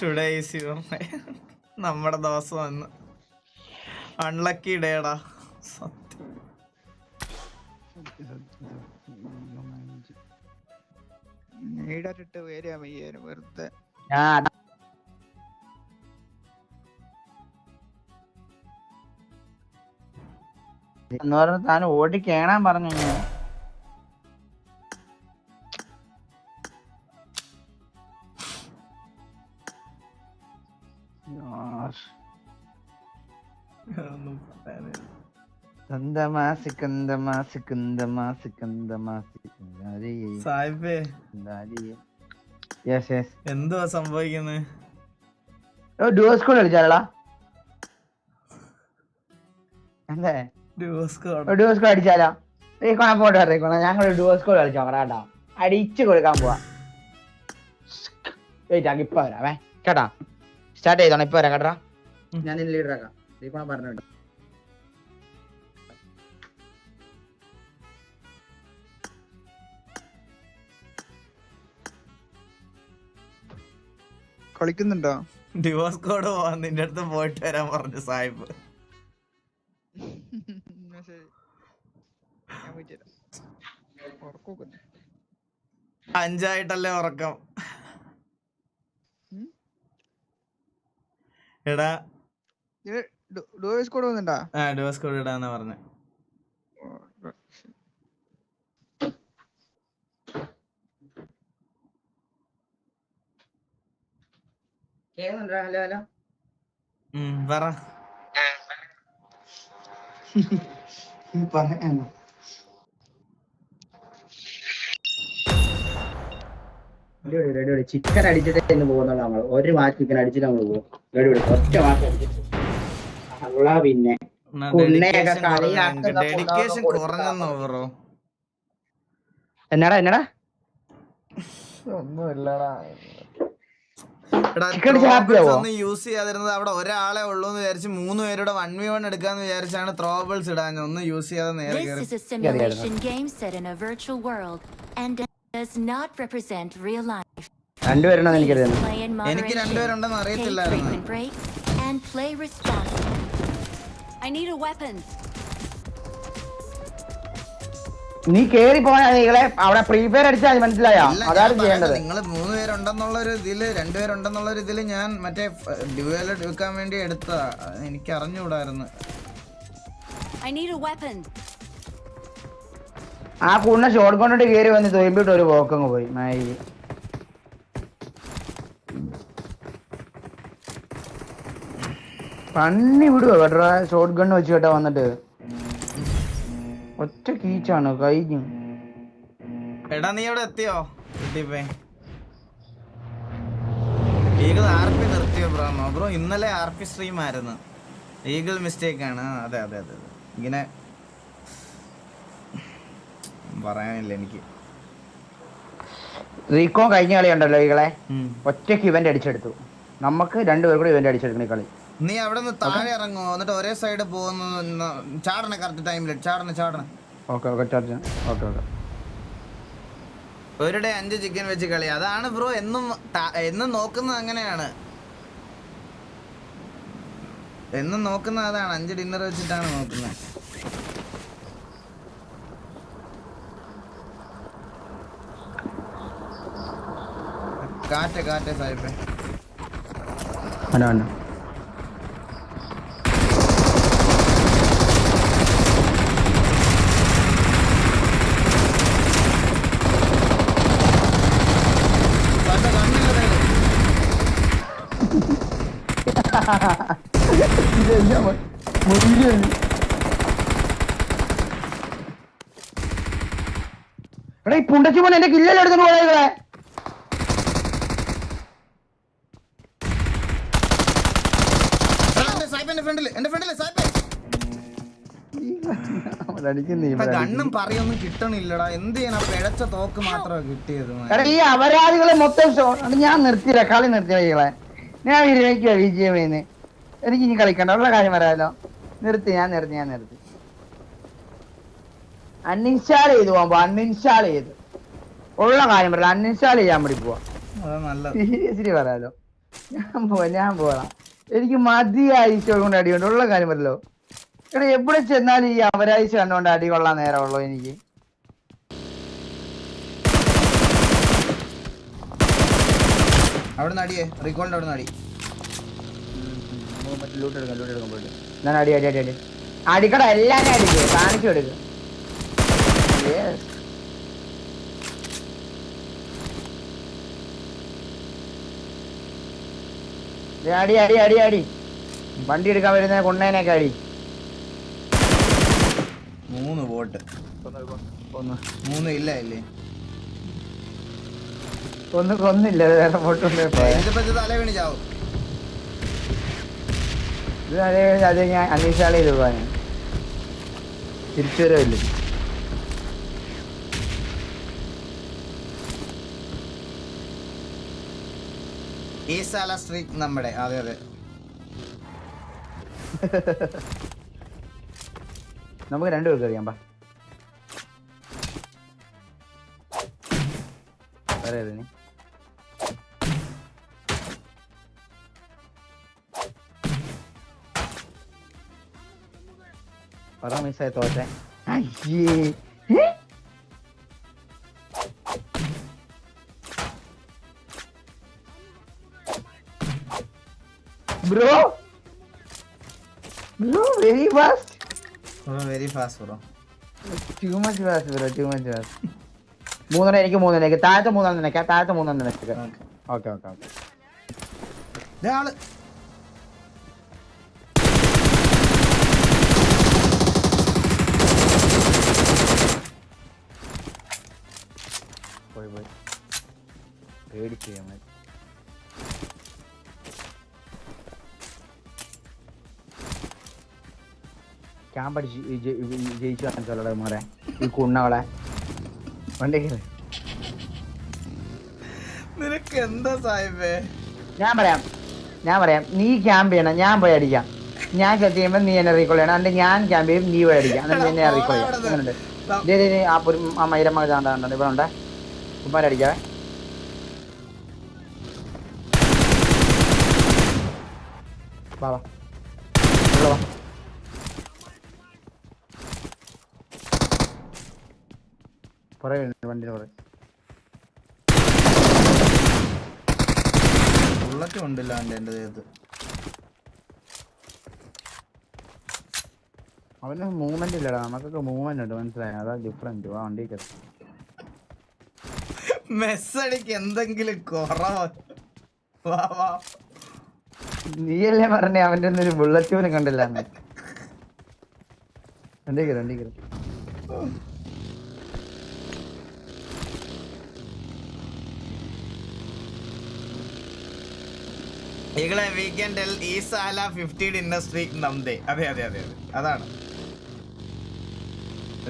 Today നമ്മുടെ ദിവസം വന്ന് അൺലക്കി ഡേടാ സത്യം. നീടറിട്ട് വയ്യാനും വെറുതെ. എന്ന് പറഞ്ഞ താൻ ഓടി കേണാൻ പറഞ്ഞു എന്തുവാ സംഭവിക്കുന്നത് ഡുവോ സ്കൂൾ കളിച്ചാലടാ. എന്തേ ഡിവോഴ്സ് ഡുവോ സ്കൂൾ അടിച്ചാലോ? റീക്കോണ പോട്ട് റീക്കോണ ഞങ്ങൾ ഡുവോസ്കോ കളിച്ചോ കേട്ടോ. അടിച്ചു കൊടുക്കാൻ പോവാ. വെയിറ്റ് ആക്കി ഇപ്പൊ വരാമേ കേട്ടാ? സ്റ്റാർട്ട് ചെയ്തോണം ഇപ്പൊ വരാം കേട്ടാ. ഞാൻ നിന്നെ ലീഡർ ആക്കാം. റീക്കോണ പറഞ്ഞു കളിക്കുന്നുണ്ടോ? ഡിവോഴ്സ് കോഡ് പോവാൻ നിന്റെ അടുത്ത് പോയിട്ട് വരാൻ പറഞ്ഞു സായിപ്പ് എന്നാ ശരി ഞാൻ പോയിട്ട് വരാം അഞ്ചായിട്ടല്ലേ ഉറക്കം? എടാ. ഡോയ്സ് കോഡ് വന്നിണ്ടാ? ആ ഡിവോഴ്സ് കോഡ് ഇടാന്നാ പറഞ്ഞ. Hello hello. പറ. പറയാനോ ചിക്കൻ അടിച്ചിട്ട് ഇന്ന് പോകുന്നുള്ള നമ്മൾ ഒരു മാച്ച് ചിക്കൻ അടിച്ചിട്ട് നമ്മൾ പോകും. റെഡി ഒറ്റ മാച്ച് അടിച്ചിട്ട്. അല്ല പിന്നെ. എന്നടാ എന്നടാ? ഒന്നുമില്ലടാ. ഒന്നും യൂസ് ചെയ്യാതിരുന്നത് അവിടെ ഒരാളെ ഉള്ളൂ എന്ന് വിചാരിച്ച് മൂന്ന് പേരുടെ വൺ വി വൺ എടുക്കാന്ന് വിചാരിച്ചാണ് ത്രോബിൾസ് ഇടാൻ. ഒന്നും യൂസ് ചെയ്യാതെ നേരെ This കയറി need a simulation നീ കേറി പോയാ നീകളെ അവിടെ പ്രീപെയർ അടിച്ചാൽ മനസ്സിലായോ? അതാണ് ചെയ്യേണ്ടത്. നിങ്ങൾ മൂന്ന് പേരുണ്ടെന്നുള്ള ഒരു ഇതിൽ രണ്ടുപേരുണ്ടെന്നുള്ള ഒരു ഇതിൽ ഞാൻ മറ്റേ ഡ്യുവൽ എടുക്കാൻ വേണ്ടി എടുത്താ എനിക്ക് അറിഞ്ഞുകൂടായിരുന്നു. ആ കൂടിനെ ഷോട്ട് കൊണ്ടിട്ട് കേറി വന്ന് തോയിമ്പിട്ട് ഒരു പോക്കങ്ങ് പോയി. മായി പണ്ണി വിടുവോ? കേട്ടോ ഷോട്ട് ഗണ്ണ് വെച്ച് കേട്ടാ വന്നിട്ട്. ഒറ്റ കീച്ചാണ് കഴിഞ്ഞു എടാ നീ എവിടെ എത്തിയോ? കിട്ടിപ്പേ ഈഗിൾ ആർ പി നിർത്തിയോ ബ്രോ? ബ്രോ ഇന്നലെ ആർ പി സ്ട്രീം ആയിരുന്നു ഈഗിൾ മിസ്റ്റേക്ക് ആണ് അതെ അതെ അതെ. ഇങ്ങനെ പറയാനില്ല എനിക്ക്. റീകോ കഴിഞ്ഞ കളി ഉണ്ടല്ലോ ഈകളെ. ഒറ്റയ്ക്ക് ഇവന്റ് അടിച്ചെടുത്തു. നമുക്ക് രണ്ടുപേർ കൂടി ഇവന്റ് അടിച്ചെടുക്കണ ഈ കളി. നീ അവിടെ നിന്ന് താഴെ ഇറങ്ങോ എന്നിട്ട് ഒരേ സൈഡ് പോകുന്നു ചാടണ കറക്റ്റ് ടൈമിൽ ചാടണ ചാടണ. Okay okay charge okay okay ഒരു ഡേ അഞ്ച് ചിക്കൻ വെച്ച് കളി. അതാണ് ബ്രോ എന്നും എന്നും നോക്കുന്നത് അങ്ങനെയാണ്. എന്നും നോക്കുന്നത് അതാണ്. അഞ്ച് ഡിന്നർ വെച്ചിട്ടാണ് നോക്കുന്നത്. കാറ്റ് കാറ്റ് സാഹിബേ അല്ല അല്ല എടാ ഈ പുണ്ടച്ചു പോലെ എന്റെ കില്ലെല്ലാം എടുത്തോണ്ട് പോയേ ഇപ്പൊ ഗണ്ണും പറയൊന്നും കിട്ടണില്ലടാ. എന്ത് ചെയ്യാൻ ആ പിഴച്ച തോക്ക് മാത്രമാണ് കിട്ടിയത്. ഈ അപരാധികളെ മൊത്തം ഞാൻ നിർത്തിയില്ല കളി നിർത്തിയ ഈകളെ ഞാൻ വിരമിക്കുക വിജയമേന്ന്. എനിക്ക് ഇനി കളിക്കണ്ട ഉള്ള കാര്യം പറയാലോ. നിർത്തി ഞാൻ നിർത്തി ഞാൻ നിർത്തി. അൺഇൻസ്റ്റാൾ ചെയ്തു പോകുമ്പോ അൺഇൻസ്റ്റാൾ ചെയ്ത്. ഉള്ള കാര്യം പറയാം അൺഇൻസ്റ്റാൾ ചെയ്യാൻ വേണ്ടി പോവാ. സീരിയസ്ലി പറയാലോ. ഞാൻ പോവാ ഞാൻ പോവാം. എനിക്ക് മതിയാഴ്ച കൊണ്ട് അടിയുണ്ട് ഉള്ള കാര്യം പറയല്ലോ എടാ എവിടെ ചെന്നാലും ഈ അവരാഴ്ച കണ്ടുകൊണ്ട് അടി കൊള്ളാൻ നേരമുള്ളൂ എനിക്ക്. അവിടെ നിന്ന് അടിയേ റീകോളിന്റെ അവിടെ അടി. ലൂട്ട് എടുക്കാം ലൂട്ട് എടുക്കാൻ പോയിട്ട് ഞാൻ അടി അടി അടി അടി. അടിക്കട എല്ലാരും അടിക്കുക കാണിച്ചു എടുക്കുക Yes. അടി അടി അടി അടി. വണ്ടി എടുക്കാൻ വരുന്ന കൊണ്ടേനൊക്കെ അടി. മൂന്ന് ബോട്ട് മൂന്ന് ഇല്ല ഇല്ലേ? ഒന്ന് കൊന്നില്ല വേറെ തല വീണ് ചാവും ഇത് അതേ അത് ഞാൻ അന്വേഷിച്ചാളെ ചെയ്ത് തിരിച്ചു വരവില്ല ഈ സ്ഥല സ്ട്രീറ്റ് നമ്മുടെ അതെ അതെ. നമുക്ക് രണ്ടുപേർക്ക് അറിയാം പാ. വേറെ പറ മിസ്സായി തോറ്റെ അയ്യേ? Bro bro very fast very fast bro too much fast bro too much fast മൂന്നെണ്ണം എനിക്ക് മൂന്നെണ്ണം എനിക്ക് താഴത്തെ മൂന്നെണ്ണം നിനക്കാം താഴത്തെ മൂന്നെണ്ണം നിനക്കാം ഓക്കെ ഓക്കെ ഓക്കെ പോയി പോയി. പേടിച്ച് നമ്മൾ ക്യാമ്പ് അടിച്ച് ജയിച്ചു കാണിച്ചോളെ മോനെ ഈ കുണ്ണകളെ. വണ്ടി കേറ്. നിനക്ക് എന്താ സാഹിബേ? ഞാൻ പറയാം. ഞാൻ പറയാം. നീ ക്യാമ്പ് ചെയ്യണം. ഞാൻ പോയി അടിക്കാം. ഞാൻ സെറ്റ് ചെയ്യുമ്പോൾ നീ എന്നെ റീകോൾ ചെയ്യണം. അല്ലെങ്കിൽ ഞാൻ ക്യാമ്പ് ചെയ്യും നീ പോയി അടിക്കാം. എന്നിട്ട് എന്നെ റീകോൾ ചെയ്യാം. ദേ, ആ ഒരു മൈരമ്മ ഇവിടെ ഉണ്ട്. കുമാരടിക്കാവേ വാ വാ ഇവിടെ വാ പുറകെ വണ്ടിയുടെ പുറകെ ബുള്ളറ്റ് ഉണ്ടല്ലോ അവന്റെ എന്റെ ദേഹത്ത്. അവന് മൂവ്മെന്റ് ഇല്ലടാ. നമുക്കൊക്കെ മൂവ്മെന്റ് ഉണ്ട്. മനസ്സിലായോ? അതാ ഡിഫറെന്റ് ആ വണ്ടി കയറി. മെസ്സടിക്ക് എന്തെങ്കിലും കുറവ്. വാ വാ. നീയല്ലേ പറഞ്ഞേ അവന്റെ ഒന്നും ഒരു ബുള്ളറ്റ് പോലും കണ്ടില്ല ഈകളെ വീക്കെൻഡിൽ ഈ സാല ഫിഫ്റ്റി ഡിന്നർ സ്ട്രീറ്റ് നംദേ അതെ അതെ അതെ അതെ. അതാണ്.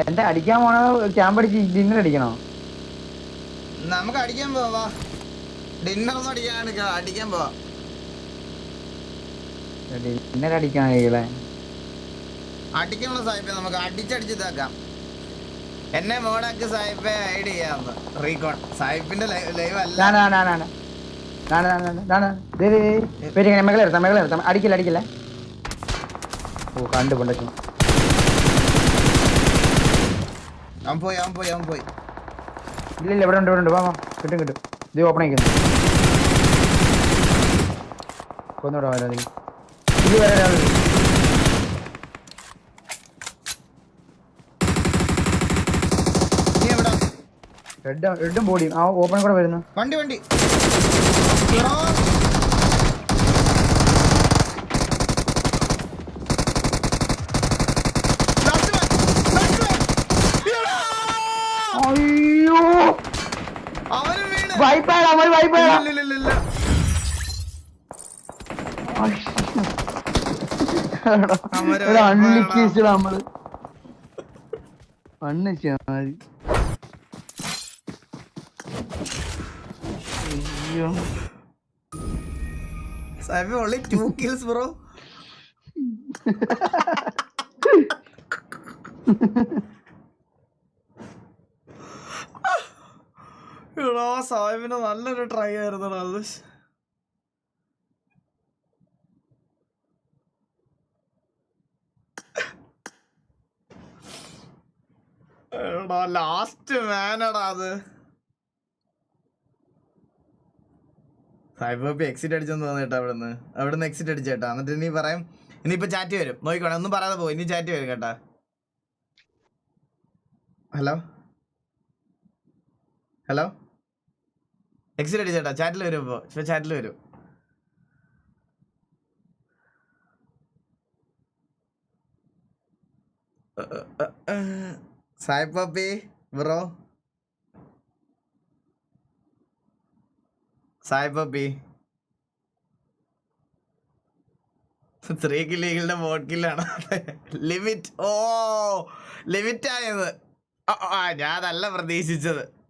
എന്റെ അടിക്കാൻ പോണോ ക്യാമ്പ് അടിച്ച് ഡിന്നർ അടിക്കണോ? നമുക്ക് അടിക്കാൻ പോവാ. ഡിന്നർ ഒന്നും അടിക്കാൻ അടിക്കാൻ പോവാ. ഡിന്നർ അടിക്കാൻ കഴിയില്ലേ. അടിക്കാനുള്ള സാഹിബെ നമുക്ക് അടിച്ചടിച്ച് ഇതാക്കാം എന്നെ മോഡാക്കി സാഹിബെ ഐഡ് ചെയ്യാന്ന് റീകോൺ. സാഹിബിന്റെ ലൈവ് അല്ല. മെകളെ എടുത്താം മെകളെ എടുത്താം. അടിക്കില്ല അടിക്കില്ല. ഓ കണ്ടു കൊണ്ടു അവൻ പോയി അവൻ പോയി അവൻ പോയി. ഇല്ല ഇല്ല ഇവിടെ ഉണ്ട് ഇവിടെ ഉണ്ട്. വാ കിട്ടും കിട്ടും. ഇത് ഓപ്പൺ ആയിക്കുന്നു കൊന്നോടാ വരാ നീ ഇത് വരെ റെഡ് റെഡും ബോഡിയും ആ ഓപ്പൺ കൂടെ വരുന്നു. വണ്ടി വണ്ടി അയ്യോ അവനും വീണ് വൈപ്പാടാ നമ്മൾ വൈപ്പാടാ അൺലിക്കേസ് നമ്മൾ. അണ്ണിച്ചാ മതി അയ്യോ. സാഹിബ് ഓൺലി two കിൽസ് bro. എടാ സാഹിബിന്റെ നല്ലൊരു ട്രൈ ആയിരുന്നു അത്. എടാ ലാസ്റ്റ് മാനടാ അത്. സാഹിബ് ഇപ്പൊ എക്സിറ്റ് അടിച്ചെന്ന് തോന്നിട്ടാ അവിടുന്ന്. അവിടുന്ന് എക്സിറ്റ് അടിച്ചേട്ടാ എന്നിട്ട് നീ പറയാം. ഇനിയിപ്പോ ചാറ്റ് വരും. നോക്കിക്കോണേ. ഒന്നും പറയാതെ പോകും ഇനി ചാറ്റ് വരും കേട്ടാ. ഹലോ? ഹലോ? എക്സിറ്റ് അടിച്ചേട്ടാ ചാറ്റിൽ വരും ഇപ്പോൾ ഇപ്പോൾ ചാറ്റിൽ വരും. Sai puppy bro. Sai puppy. Three കില്ലുകളുടെ bot കില്ലാണ് ലിമിറ്റ് ഓ ലിമിറ്റ് ആയത്. ആ, ഞാനല്ല പ്രതീക്ഷിച്ചത്.